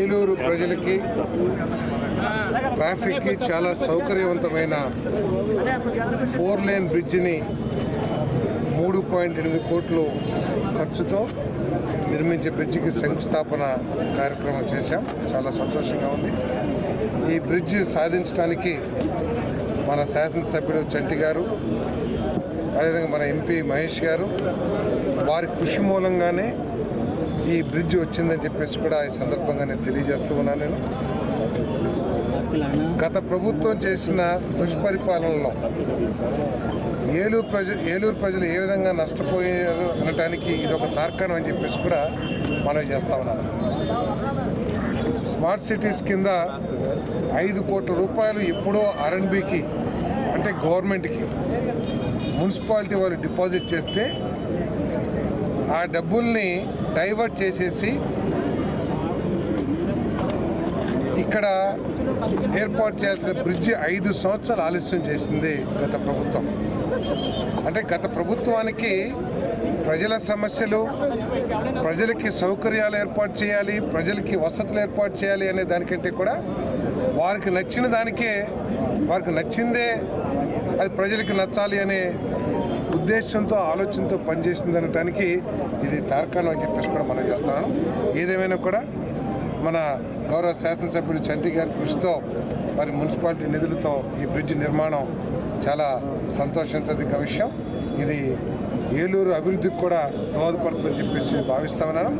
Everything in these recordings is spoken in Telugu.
ఏలూరు ప్రజలకి ట్రాఫిక్కి చాలా సౌకర్యవంతమైన ఫోర్ లేన్ బ్రిడ్జిని మూడు పాయింట్ ఎనిమిది కోట్లు ఖర్చుతో నిర్మించే బ్రిడ్జికి శంకుస్థాపన కార్యక్రమం చేశాం. చాలా సంతోషంగా ఉంది. ఈ బ్రిడ్జ్ సాధించడానికి మన శాసనసభ్యుడు చంటి గారు అదేవిధంగా మన ఎంపీ మహేష్ గారు వారి కృషి మూలంగానే ఈ బ్రిడ్జ్ వచ్చిందని చెప్పేసి కూడా ఈ సందర్భంగా నేను తెలియజేస్తూ ఉన్నాను నేను. గత ప్రభుత్వం చేసిన దుష్పరిపాలనలో ఏలూరు ప్రజ ఏలూరు ప్రజలు ఏ విధంగా నష్టపోయారు అనటానికి ఇది ఒక తార్కాణం అని చెప్పేసి కూడా మనం చేస్తా ఉన్నాను. స్మార్ట్ సిటీస్ కింద ఐదు కోట్ల రూపాయలు ఎప్పుడో ఆర్ఎన్బికి అంటే గవర్నమెంట్కి మున్సిపాలిటీ వాళ్ళు డిపాజిట్ చేస్తే ఆ డబ్బుల్ని డైవర్ట్ చేసేసి ఇక్కడ ఏర్పాటు చేసిన బ్రిడ్జి ఐదు సంవత్సరాలు ఆలస్యం చేసింది గత ప్రభుత్వం. అంటే గత ప్రభుత్వానికి ప్రజల సమస్యలు ప్రజలకి సౌకర్యాలు ఏర్పాటు చేయాలి ప్రజలకి వసతులు ఏర్పాటు చేయాలి అనే దానికంటే కూడా వారికి నచ్చిన దానికే వారికి నచ్చిందే అది ప్రజలకి నచ్చాలి అనే ఉద్దేశంతో ఆలోచనతో పనిచేసింది అనటానికి ఇది తార్కాణం అని చెప్పేసి కూడా మనం చేస్తున్నాను. ఏదేమైనా కూడా మన గౌరవ శాసనసభ్యుడు చంటి గారి కృషితో మరి మున్సిపాలిటీ నిధులతో ఈ బ్రిడ్జ్ నిర్మాణం చాలా సంతోషించదగ్గ విషయం. ఇది ఏలూరు అభివృద్ధికి కూడా దోహదపడుతుందని చెప్పేసి భావిస్తామన్నాను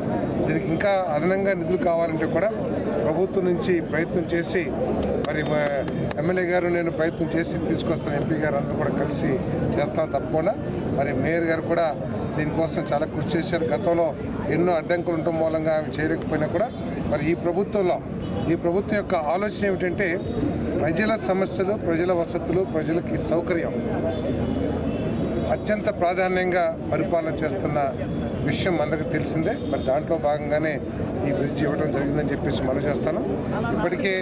దీనికి ఇంకా అదనంగా నిధులు కావాలంటే కూడా ప్రభుత్వం నుంచి ప్రయత్నం చేసి మరి మా ఎమ్మెల్యే గారు నేను ప్రయత్నం చేసి తీసుకొస్తాను ఎంపీ గారు అందరూ కూడా కలిసి చేస్తాను తప్పకుండా. మరి మేయర్ గారు కూడా దీనికోసం చాలా కృషి చేశారు. గతంలో ఎన్నో అడ్డంకులు ఉండటం మూలంగా ఆమె చేయలేకపోయినా కూడా మరి ఈ ప్రభుత్వంలో ఈ ప్రభుత్వం యొక్క ఆలోచన ఏమిటంటే ప్రజల సమస్యలు ప్రజల వసతులు ప్రజలకి సౌకర్యం అత్యంత ప్రాధాన్యంగా పరిపాలన చేస్తున్న విషయం అందరికీ తెలిసిందే. మరి దాంట్లో భాగంగానే ఈ బ్రిడ్జ్ ఇవ్వడం జరిగిందని చెప్పేసి మనం చేస్తాను. ఇప్పటికే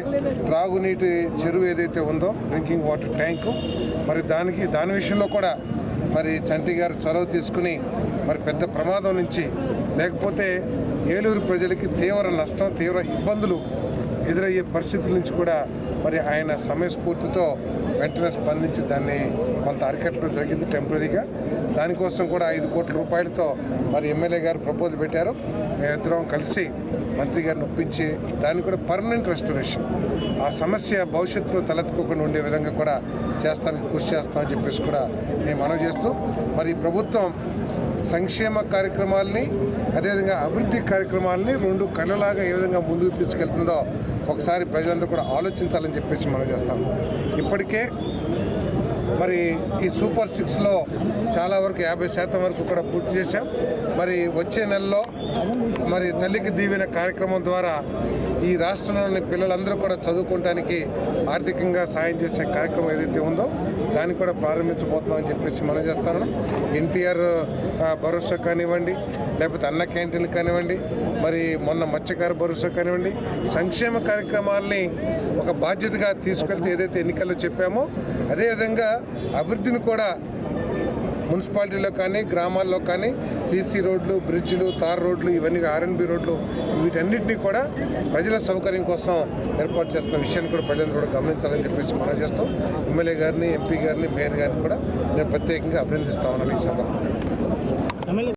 త్రాగునీటి చెరువు ఏదైతే ఉందో డ్రింకింగ్ వాటర్ ట్యాంకు మరి దానికి దాని విషయంలో కూడా మరి చంటి గారు చొరవ తీసుకుని మరి పెద్ద ప్రమాదం నుంచి లేకపోతే ఏలూరు ప్రజలకి తీవ్ర నష్టం తీవ్ర ఇబ్బందులు ఎదురయ్యే పరిస్థితుల నుంచి కూడా మరి ఆయన సమయస్ఫూర్తితో వెంటనే స్పందించి దాన్ని కొంత అరికట్టడం జరిగింది టెంపరీగా. దానికోసం కూడా ఐదు కోట్ల రూపాయలతో మరి ఎమ్మెల్యే గారు ప్రపోజల్ పెట్టారు. ఇద్దరం కలిసి మంత్రి గారిని ఒప్పించి దాన్ని కూడా పర్మనెంట్ రెస్టరేషన్. ఆ సమస్య భవిష్యత్తులో తలెత్తుకోకుండా ఉండే విధంగా కూడా చేస్తానికి కృషి చేస్తామని చెప్పేసి కూడా నేను మనవి చేస్తూ మరి ప్రభుత్వం సంక్షేమ కార్యక్రమాలని అదేవిధంగా అభివృద్ధి కార్యక్రమాలని రెండు కళ్ళలాగా ఏ విధంగా ముందుకు తీసుకెళ్తుందో ఒకసారి ప్రజలందరూ కూడా ఆలోచించాలని చెప్పేసి మనం చేస్తాం. ఇప్పటికే మరి ఈ సూపర్ సిక్స్లో చాలా వరకు యాభై శాతం వరకు కూడా పూర్తి చేశాం. మరి వచ్చే నెలలో మరి తల్లికి దీవెన కార్యక్రమం ద్వారా ఈ రాష్ట్రంలోని పిల్లలందరూ కూడా చదువుకోవడానికి ఆర్థికంగా సాయం చేసే కార్యక్రమం ఏదైతే ఉందో దాన్ని కూడా ప్రారంభించబోతున్నామని చెప్పేసి మనం చేస్తాను. ఎన్టీఆర్ భరోసా కానివ్వండి లేకపోతే అన్న క్యాంటీన్లు కానివ్వండి మరి మొన్న మత్స్యకార భరోసా కానివ్వండి సంక్షేమ కార్యక్రమాల్ని ఒక బాధ్యతగా తీసుకెళ్తే ఏదైతే ఎన్నికల్లో చెప్పామో అదేవిధంగా అభివృద్ధిని కూడా మున్సిపాలిటీలో కానీ గ్రామాల్లో కానీ సీసీ రోడ్లు బ్రిడ్జ్లు తార్ రోడ్లు ఇవన్నీ ఆర్ఎన్బి రోడ్లు వీటన్నిటినీ కూడా ప్రజల సౌకర్యం కోసం ఏర్పాటు చేస్తున్న విషయాన్ని కూడా ప్రజలందరూ కూడా గమనించాలని చెప్పేసి మనం చేస్తాం ఎమ్మెల్యే గారిని ఎంపీ గారిని మేయర్ గారిని కూడా నేను ప్రత్యేకంగా అభినందిస్తా ఉన్నాను ఈ సందర్భంగా.